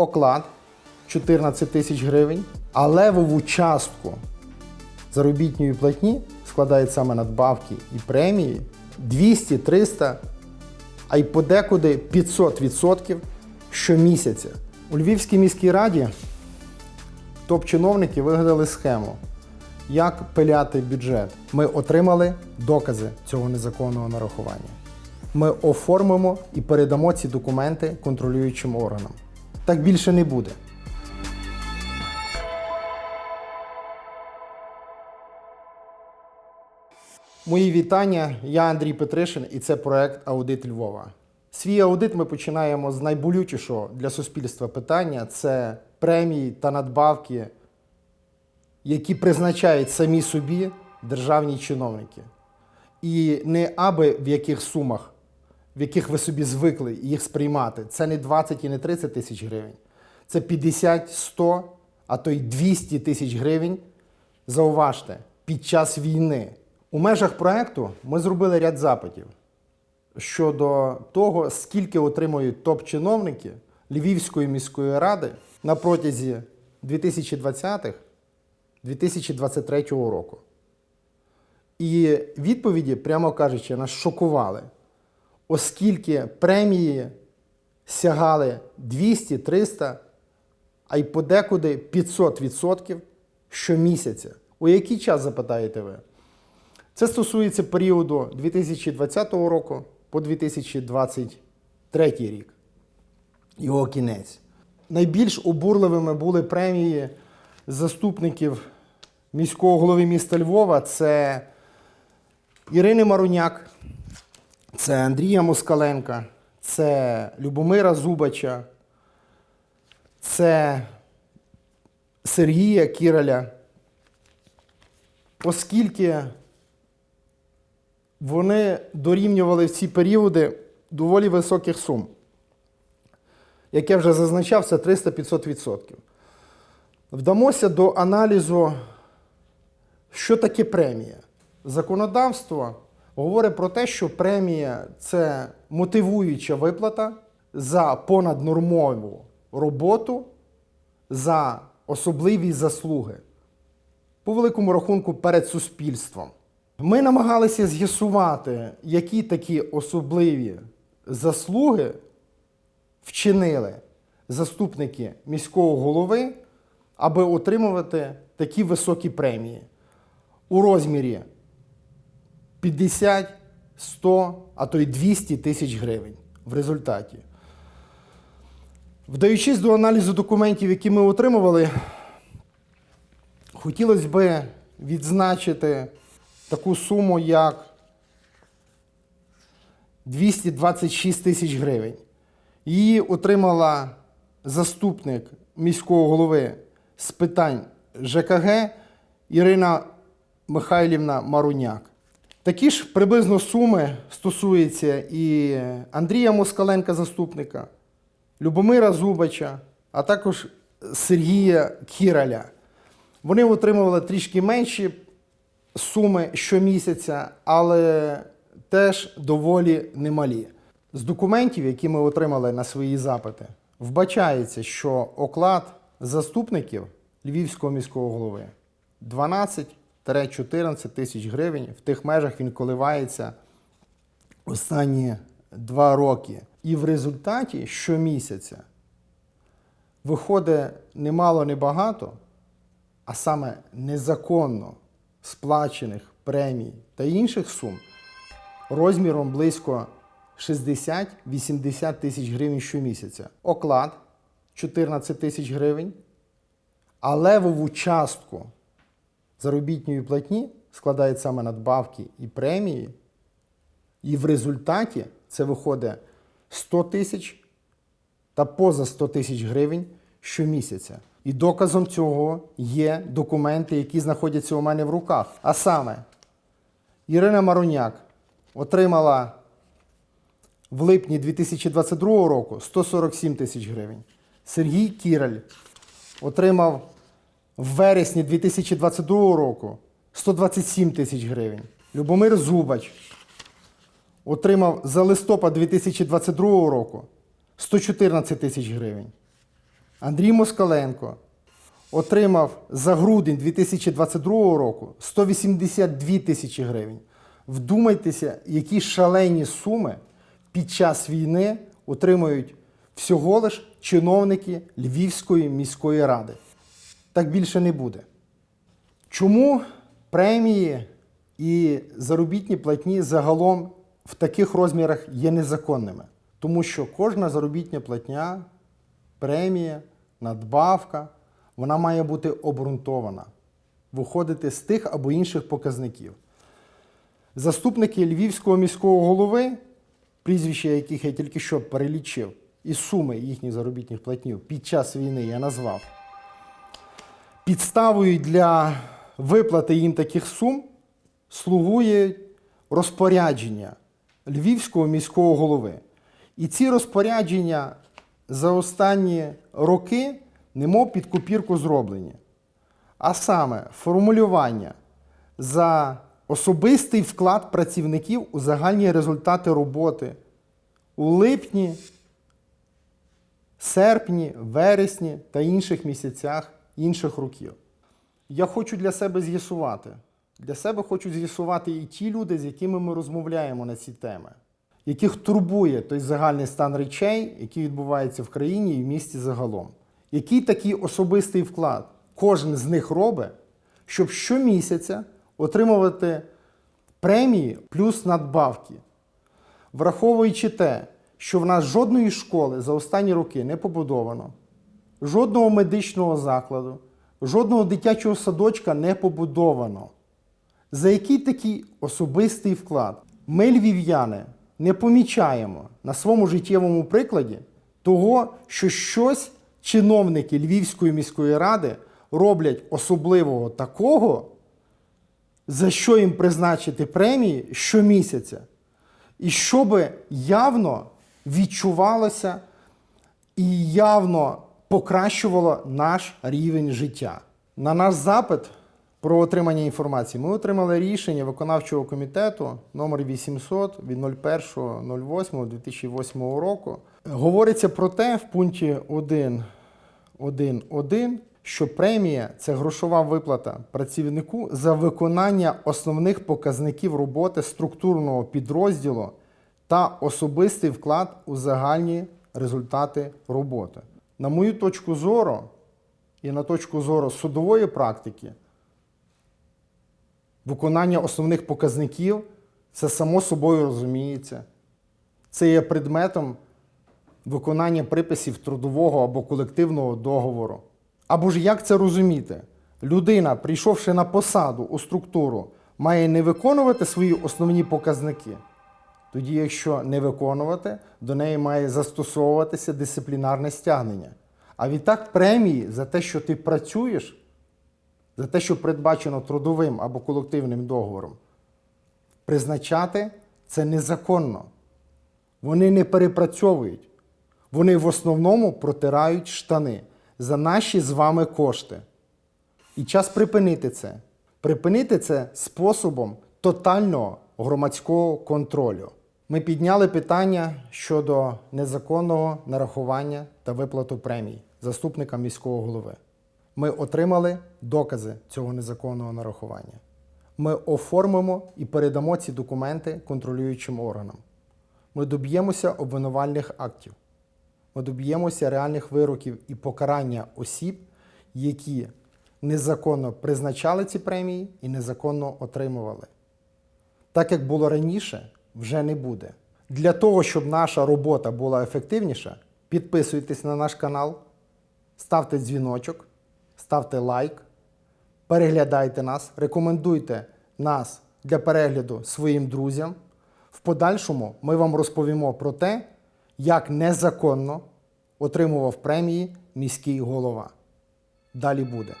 оклад 14 тисяч гривень, а левову частку заробітної платні складають саме надбавки і премії 200, 300, а й подекуди 500% щомісяця. У Львівській міській раді топ-чиновники вигадали схему, як пиляти бюджет. Ми отримали докази цього незаконного нарахування. Ми оформимо і передамо ці документи контролюючим органам. Так більше не буде. Мої вітання. Я Андрій Петришин і це проект Аудит Львова. Свій аудит ми починаємо з найболючішого для суспільства питання це премії та надбавки, які призначають самі собі державні чиновники. І не аби в яких сумах, в яких ви собі звикли їх сприймати. Це не 20 і не 30 тисяч гривень. Це 50, 100, а то й 200 тисяч гривень. Зауважте, під час війни. У межах проекту ми зробили ряд запитів щодо того, скільки отримують топ-чиновники Львівської міської ради на протязі 2020-2023 року. І відповіді, прямо кажучи, нас шокували, оскільки премії сягали 200, 300, а й подекуди 500% щомісяця. У який час запитаєте ви? Це стосується періоду 2020 року по 2023 рік. Його кінець. Найбільш обурливими були премії заступників міського голови міста Львова. Це Ірини Маруняк, це Андрія Москаленка, це Любомира Зубача, це Сергія Кіраля. Оскільки вони дорівнювали в ці періоди доволі високих сум. Як я вже зазначав, це 300-500%. Вдамося до аналізу, що таке премія. Законодавство говорить про те, що премія це мотивуюча виплата за понаднормову роботу, за особливі заслуги. По великому рахунку перед суспільством. Ми намагалися з'ясувати, які такі особливі заслуги вчинили заступники міського голови, аби отримувати такі високі премії у розмірі 50, 100, а то й 200 тисяч гривень в результаті. Вдаючись до аналізу документів, які ми отримували, хотілося б відзначити таку суму, як 226 тисяч гривень. Її отримала заступник міського голови з питань ЖКГ Ірина Михайлівна Маруняк. Такі ж приблизно суми стосуються і Андрія Москаленка, заступника, Любомира Зубача, а також Сергія Кіраля. Вони отримували трішки менші суми щомісяця, але теж доволі немалі. З документів, які ми отримали на свої запити, вбачається, що оклад заступників Львівського міського голови 12-14 тисяч гривень. В тих межах він коливається останні два роки. І в результаті щомісяця виходить немало небагато, а саме незаконно сплачених премій та інших сум розміром близько 60-80 тисяч гривень щомісяця. Оклад 14 тисяч гривень, а левову частку заробітної платні складають саме надбавки і премії, і в результаті це виходить 100 тисяч та поза 100 тисяч гривень щомісяця. І доказом цього є документи, які знаходяться у мене в руках. А саме, Ірина Маруняк отримала в липні 2022 року 147 тисяч гривень. Сергій Кіраль отримав в вересні 2022 року 127 тисяч гривень. Любомир Зубач отримав за листопад 2022 року 114 тисяч гривень. Андрій Москаленко отримав за грудень 2022 року 182 тисячі гривень. Вдумайтеся, які шалені суми під час війни отримують всього лиш чиновники Львівської міської ради. Так більше не буде. Чому премії і заробітні платні загалом в таких розмірах є незаконними? Тому що кожна заробітня платня, премія, надбавка, вона має бути обґрунтована, виходити з тих або інших показників. Заступники Львівського міського голови, прізвища яких я тільки що перелічив, і суми їхніх заробітних платнів під час війни я назвав. Підставою для виплати їм таких сум слугує розпорядження Львівського міського голови. І ці розпорядження за останні роки немов під копірку зроблені. А саме формулювання за особистий вклад працівників у загальні результати роботи у липні, серпні, вересні та інших місяцях інших років. Я хочу для себе з'ясувати. Для себе хочу з'ясувати і ті люди, з якими ми розмовляємо на ці теми, яких турбує той загальний стан речей, який відбувається в країні і в місті загалом. Який такий особистий вклад кожен з них робить, щоб щомісяця отримувати премії плюс надбавки, враховуючи те, що в нас жодної школи за останні роки не побудовано, жодного медичного закладу, жодного дитячого садочка не побудовано. За який такий особистий вклад ми, львів'яни, не помічаємо на своєму життєвому прикладі того, що щось чиновники Львівської міської ради роблять особливого такого, за що їм призначити премії щомісяця, і щоб явно відчувалося і явно покращувало наш рівень життя. На наш запит про отримання інформації ми отримали рішення виконавчого комітету номер 800 від 01.08.2008 року. Говориться про те в пункті 1.1.1, що премія це грошова виплата працівнику за виконання основних показників роботи структурного підрозділу та особистий вклад у загальні результати роботи. На мою точку зору і на точку зору судової практики, виконання основних показників це само собою розуміється. Це є предметом виконання приписів трудового або колективного договору. Або ж як це розуміти? Людина, прийшовши на посаду у структуру, має не виконувати свої основні показники. Тоді, якщо не виконувати, до неї має застосовуватися дисциплінарне стягнення. А відтак премії за те, що ти працюєш, за те, що передбачено трудовим або колективним договором, призначати це незаконно. Вони не перепрацьовують. Вони в основному протирають штани за наші з вами кошти. І час припинити це. Припинити це способом тотального громадського контролю. Ми підняли питання щодо незаконного нарахування та виплату премій заступника міського голови. Ми отримали докази цього незаконного нарахування. Ми оформимо і передамо ці документи контролюючим органам. Ми доб'ємося обвинувальних актів. Ми доб'ємося реальних вироків і покарання осіб, які незаконно призначали ці премії і незаконно отримували. Так як було раніше, вже не буде. Для того, щоб наша робота була ефективніша, підписуйтесь на наш канал, ставте дзвіночок, ставте лайк, переглядайте нас, рекомендуйте нас для перегляду своїм друзям. В подальшому ми вам розповімо про те, як незаконно отримував премії міський голова. Далі буде.